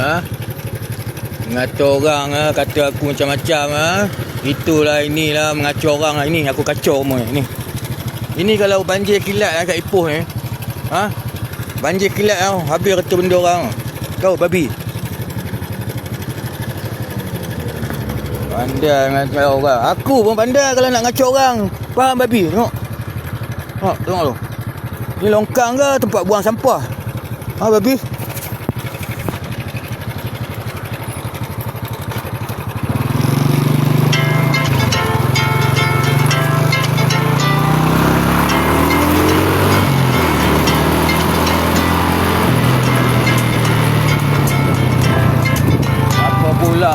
Ha? Mengata orang ha? kata aku macam-macam ha? Itulah inilah mengacau orang ha? Ini aku kacau semua ni Ini kalau banjir kilat ha? kat Ipoh ni ha? Banjir kilat ha? habis kata benda orang Kau babi Pandai ngacau orang Aku pun pandai kalau nak ngacau orang Faham babi Tengok Ha, tengok tu Ni longkang ke tempat buang sampah Ha babi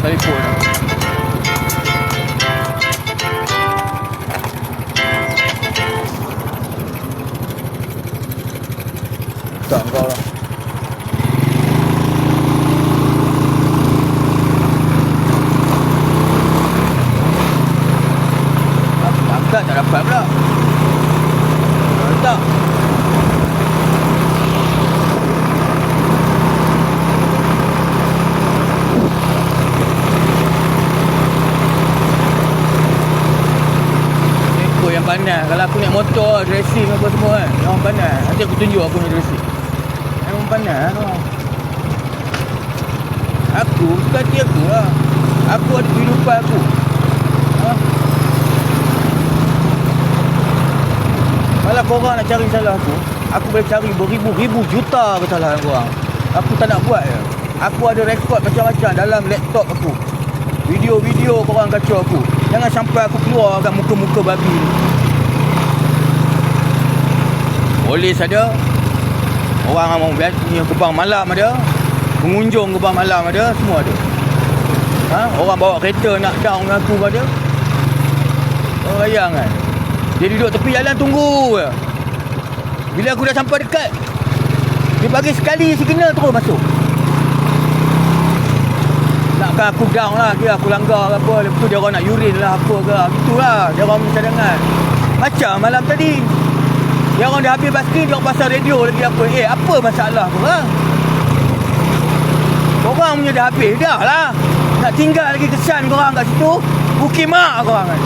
pula telefon Tak pandai. Kalau aku naik motor Dressing apa semua kan Yang pandai. Nanti aku tunjuk aku naik dressing. Memang pandai kan orang. Aku Bukan hati aku lah. Aku ada kehidupan aku. Ha? Kalau korang nak cari salah aku Aku boleh cari beribu-ribu juta kesalahan korang. Aku tak nak buat je. Aku ada rekod macam-macam dalam laptop aku. Video-video korang kacau aku. Jangan sampai aku keluarkan muka-muka babi ni Polis ada Orang yang biasa gebang malam ada. Pengunjung gebang malam ada Semua ada. Ha? Orang bawa kereta nak down dengan aku pun ada Kau bayang kan? Dia duduk tepi jalan tunggu je. Bila aku dah sampai dekat Dia bagi sekali signal terus masuk. Nakkan aku down lah Kira aku langgar apa. Lepas tu dia orang nak urine lah apa ke Itulah Dia orang cadangan Macam malam tadi Dia orang dah habis basking Dia pasal radio lagi apa. Eh apa masalah korang Korang punya dah habis Dah lah. Nak tinggal lagi kesan korang kat situ Buki mak korang kan.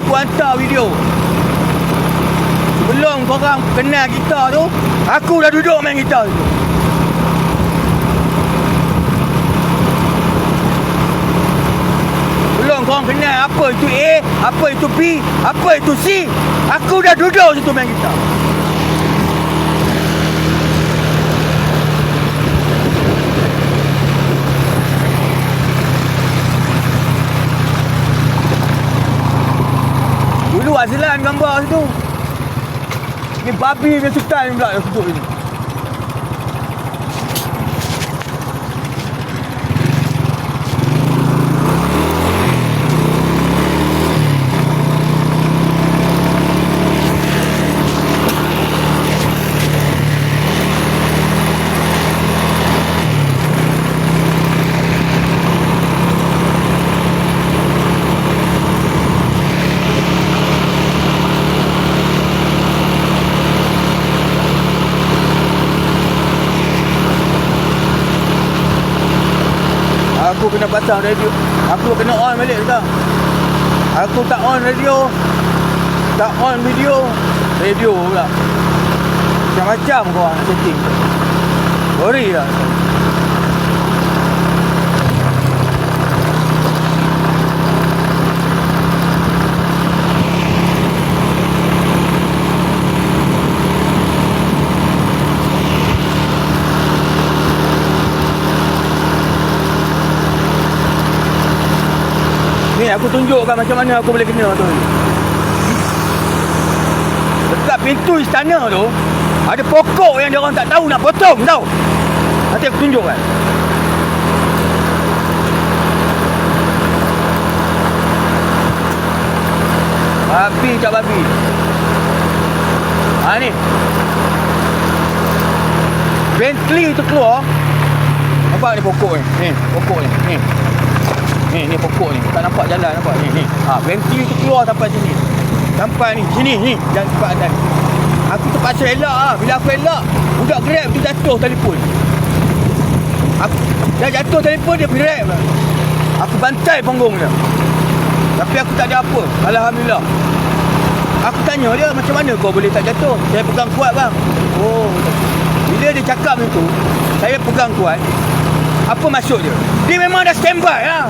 Aku hantar video. Sebelum korang kenal gitar tu Aku dah duduk main gitar tu korang kenal apa itu A Apa itu B Apa itu C? Aku dah duduk situ main gitar. Dulu Azlan gambar situ. Ni babi punya sultan pula yang duduk ni Aku kena pasang radio. Aku kena on balik sekarang. Aku tak on radio. Tak on video. Radio pula. Macam-macam nak setting. Sorry lah aku tunjukkan macam mana aku boleh kena tu Dekat pintu istana tu Ada pokok yang dia orang tak tahu nak potong tau. Nanti aku tunjukkan. Babi tak babi. Ha ni. Bentley tu keluar. Nampak ni pokok ni? Ni pokok ni. Ni Ni ni pokok ni Tak nampak jalan nampak ni ni Ha Bentley tu keluar sampai sini Sampai ni sini ni Jangan tempat atas Aku terpaksa elak lah. Bila aku elak, budak grab tu jatuh telefon. Aku, dia jatuh telefon, dia grab lah. Aku bantai punggung dia. Tapi aku tak ada apa. Alhamdulillah. Aku tanya dia, macam mana kau boleh tak jatuh? Saya pegang kuat bang. Oh. Bila dia cakap macam tu, saya pegang kuat. Apa maksud dia? Dia memang dah standby lah.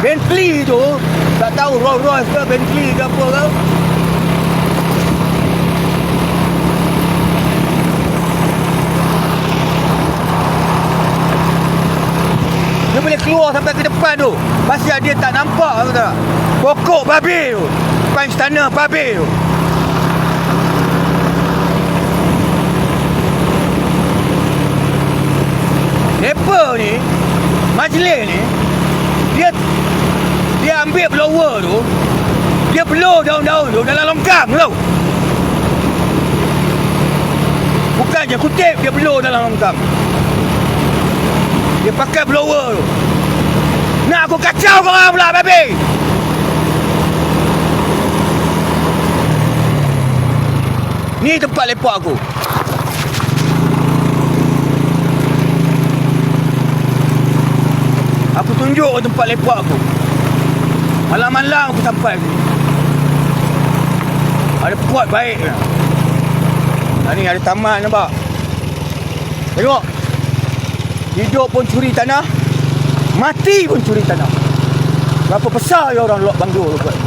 Bentley tu, tak tahu Rolls Royce ke Bentley ke apa ke. Dia boleh keluar sampai ke depan tu. Pasal dia tak nampak tu tak. Pokok babi tu. Depan istana babi tu. Mereka ni, majlis ni, dia dia ambil blower tu, dia blow daun-daun tu dalam longkang tu. Bukan je kutip, dia blow dalam longkang. Dia pakai blower tu. Nak aku kacau korang pula, babi! Ni tempat lepak aku. Tunjuk ke tempat lepak aku. Malam-malam aku sampai sini. Ada pot baik. Ha, ni ada taman nampak. Tengok. Hidup pun curi tanah. Mati pun curi tanah. Berapa besar ya orang lok banglo tu buat.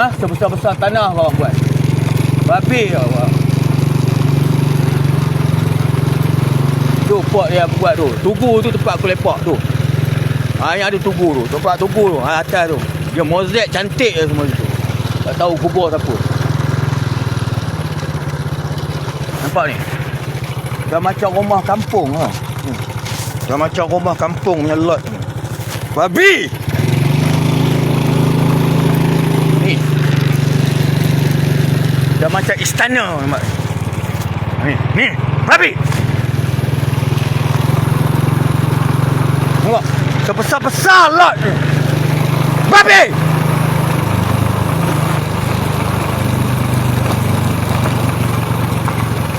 Ha? Sebesar-besar tanah orang buat. Babi ya orang. Tu pot dia buat tu. Tugu tu tempat aku lepak tu. Ha, yang ada tugu tu. Tempat tugu tu. Ha, atas tu. Dia mozaik cantik je semua tu. Tak tahu kubur siapa. Nampak ni? Dah macam rumah kampung ha. Dah macam rumah kampung punya lot ni. Babi! Dah macam istana nampak. Ni, ni, babi. Tengok, sebesar-besar lot ni. Babi.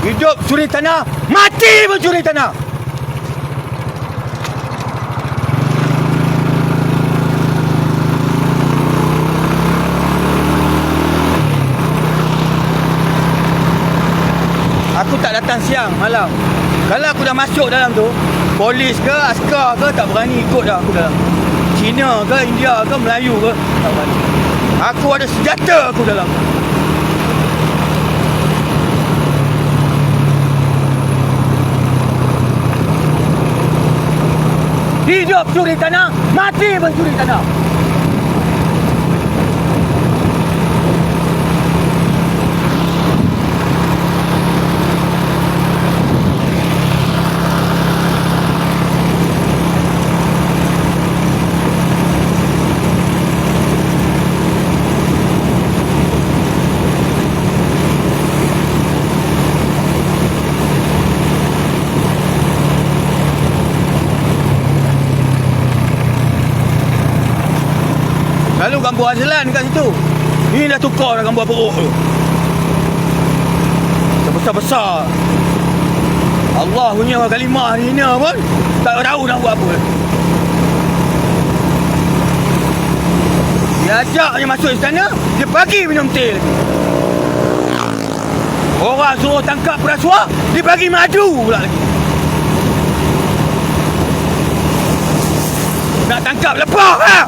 Hidup curi tanah, mati pun curi tanah. Aku tak datang siang malam. Kalau aku dah masuk dalam tu, polis ke askar ke tak berani ikut dah aku dalam. Cina ke India ke Melayu ke tak berani. Aku ada senjata aku dalam. Hidup curi tanah, mati pun curi tanah. Gambar Azlan kat situ. Ni dah tukar dah gambar perut tu. Sebesar-besar. Allah punya kalimah ni ni pun tak tahu nak buat apa. Dia ajak je masuk istana, dia bagi minum teh. Orang suruh tangkap perasuah, dia bagi madu pula lagi. Nak tangkap lepas lah.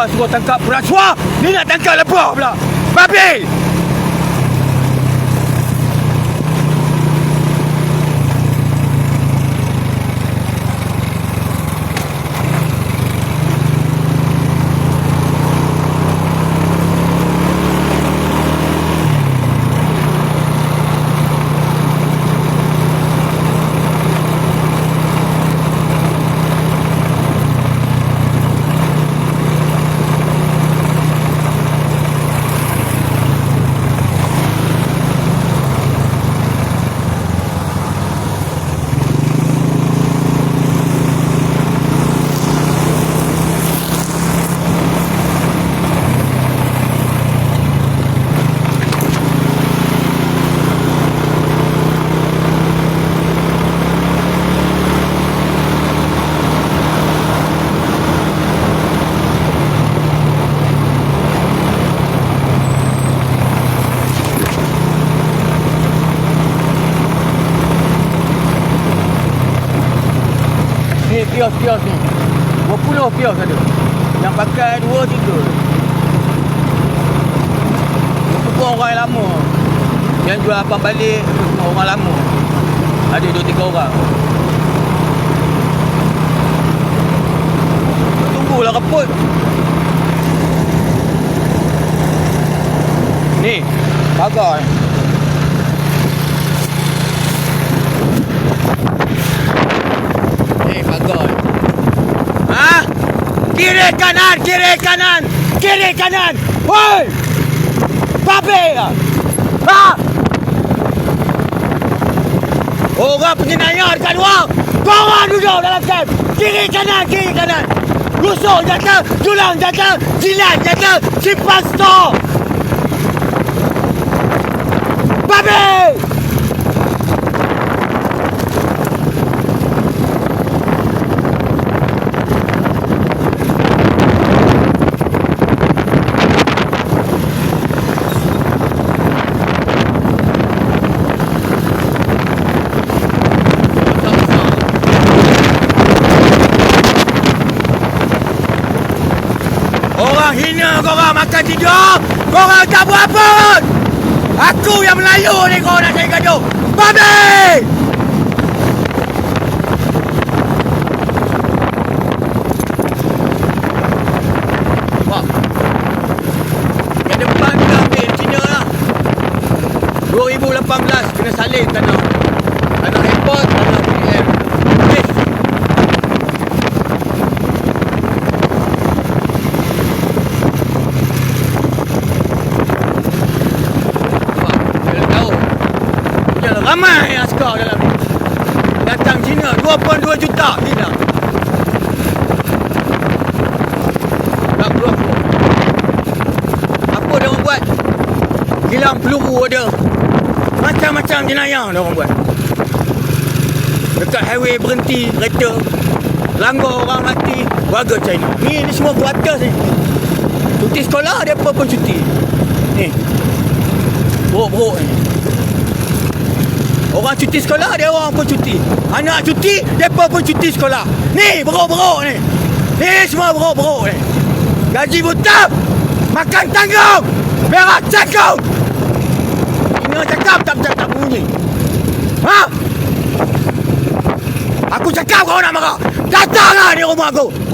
Orang suruh tangkap. Perasuah Ni nak tangkap lebah pula. Babi kios-kios ni. Berpuluh kios ada. Yang pakai dua tiga. Itu pun orang yang lama. Yang jual apa balik itu semua orang lama. Ada dua tiga orang. Tunggulah keput. Ni, pagar ni. Beyefendi. Ha? Geri kanan, geri kanan, geri kanan. Hoy! Papel! Ha? Oga pengenanya harga dua. Kawan dulu dalam kem. Kiri kanan, kiri kanan. Rusuk datang, tulang datang, silat datang, si pasto. Papel! Orang hina korang makan tidur. Korang tak buat apa. Aku yang Melayu ni kau nak cari gaduh. Babi! Wah. Yang depan kita ambil Cina lah. 2018 kena salin. Tanah airport, tanah PM. Habis. Wah, dia tahu. Dia ramai askar dalam ni. Datang Cina 2.2 juta Cina. Tak perlu apa. Apa dia orang buat? Kilang peluru ada. Macam-macam jenayah dia orang buat. Dekat highway berhenti kereta. Langgar orang mati. Warga China. Ni, ni semua kuartus ni. Cuti sekolah dia apa pun cuti. Ni. Buruk-buruk ni. Orang cuti sekolah dia orang pun cuti. Anak cuti dia pun cuti sekolah. Ni buruk-buruk ni. Ni semua buruk-buruk ni. Gaji buta. Makan tanggung. Berak cakap. Ini cakap tak tak tak bunyi. Ha? Aku cakap kau nak marah. Datanglah di rumah aku.